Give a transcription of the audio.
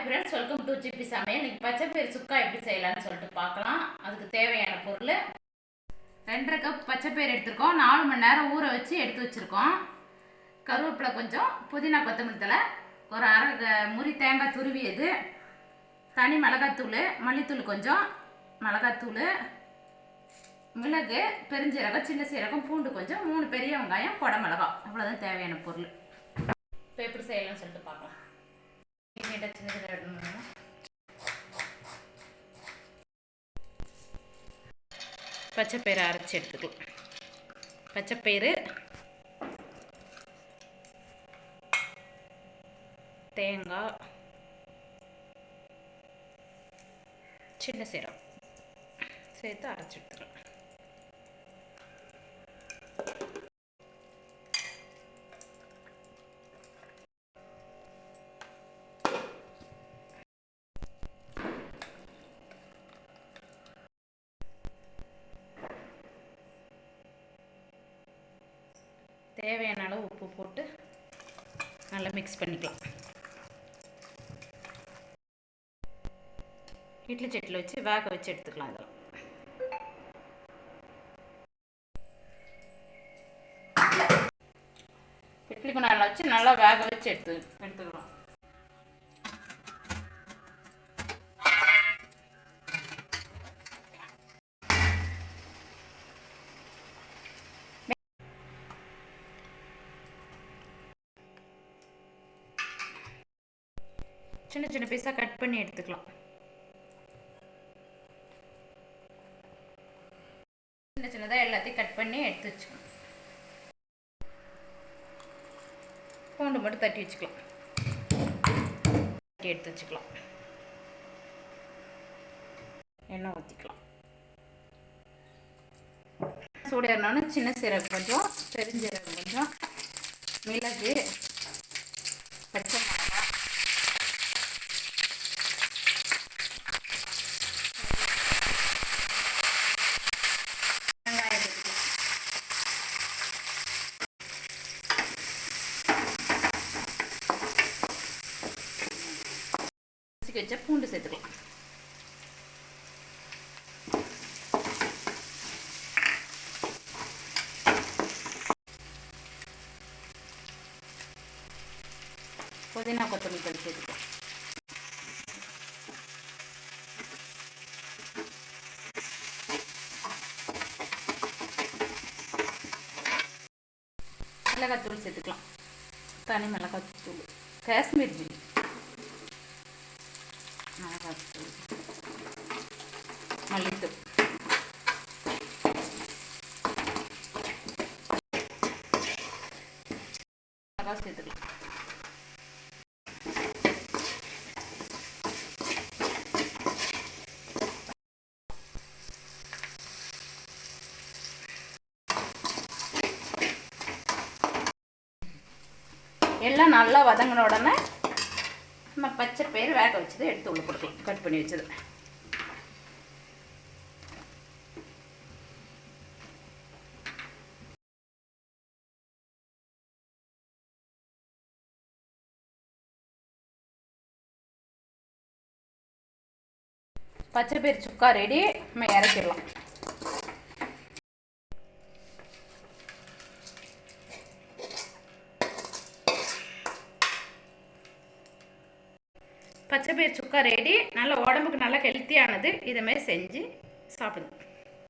Hi friends welcome to GP Samayal இன்னைக்கு பச்சை பயிறு சுக்கா எப்படி செய்யலாம்னு சொல்லிட்டு பார்க்கலாம். அதுக்கு தேவையான பொருள் ரெண்டரை கப் பச்சை பயிறு எடுத்திருக்கோம். நாலு மணி நேரம் ஊற வச்சு எடுத்து வச்சுருக்கோம். கருவேப்பிலை கொஞ்சம் புதினா கொத்தமல்லி தலை ஒரு அரை முறி தேங்காய் துருவியது தனி மிளகாத்தூள் மல்லித்தூள் கொஞ்சம் மிளகாத்தூள் மிளகு பெருஞ்சீரகம் சின்ன சீரகம் பூண்டு கொஞ்சம் மூணு பெரிய வெங்காயம் கொடை மிளகாய் அவ்வளோதான் தேவையான பொருள். இப்போ எப்படி செய்யலாம்னு சொல்லிட்டு பார்க்கலாம். நீட்டாக சின்ன சின்ன இடணும் பச்சைப்பயிறு அரைச்சி எடுத்துக்கலாம். பச்சைப்பயிறு தேங்காய் சின்ன சீரம் சேர்த்து அரைச்சி எடுத்துக்கலாம். தேவையான அளவு உப்பு போட்டு நல்லா மிக்ஸ் பண்ணிக்கலாம். இட்லி சட்டியில் வச்சு வேக வச்சு எடுத்துக்கலாம் இதெல்லாம் இட்லி குண்டானில் வச்சு நல்லா வேக வச்சு எடுத்து எடுத்துக்கலாம். சின்ன சின்ன பீஸாக கட் பண்ணி எடுத்துக்கலாம். சின்ன சின்னதாக எல்லாத்தையும் கட் பண்ணி எடுத்து வச்சுக்கலாம். பூண்டு மட்டும் தட்டி வச்சுக்கலாம். தட்டி எடுத்து வச்சுக்கலாம். எண்ணெய் ஊற்றிக்கலாம் சூடேறினோன்னு சின்ன சீரகம் கொஞ்சம் பெருஞ்சீரகம் கொஞ்சம் மிளகு பச்சை மிளகாய் வெங்காயம் சேர்த்துக்கலாம் நசுக்கி வச்ச பூண்டு சேர்த்துக்கலாம். புதினா கொத்தமல்லி தூள் சேர்த்துக்கலாம். மிளகாத்தூள் சேர்த்துக்கலாம். தனி மிளகாத்தூள். காஷ்மீர் ஜில்லி. மிளகாத்தூள் மல்லித்தூள். மிளகாய் சேர்த்துக்கலாம் எல்லாம் நல்லா வதங்கின உடனே நம்ம பச்சை பயிர் வேக வச்சது எடுத்து உள்ள கொடுக்கலாம் கட் பண்ணி வச்சது. பச்சை பயிர் சுக்கா ரெடி நம்ம இறக்கிடலாம். பச்சை பயிர் சுக்கா ரெடி நல்ல உடம்புக்கு நல்ல ஹெல்த்தியானது இதை மாதிரி செஞ்சு சாப்பிடுங்க.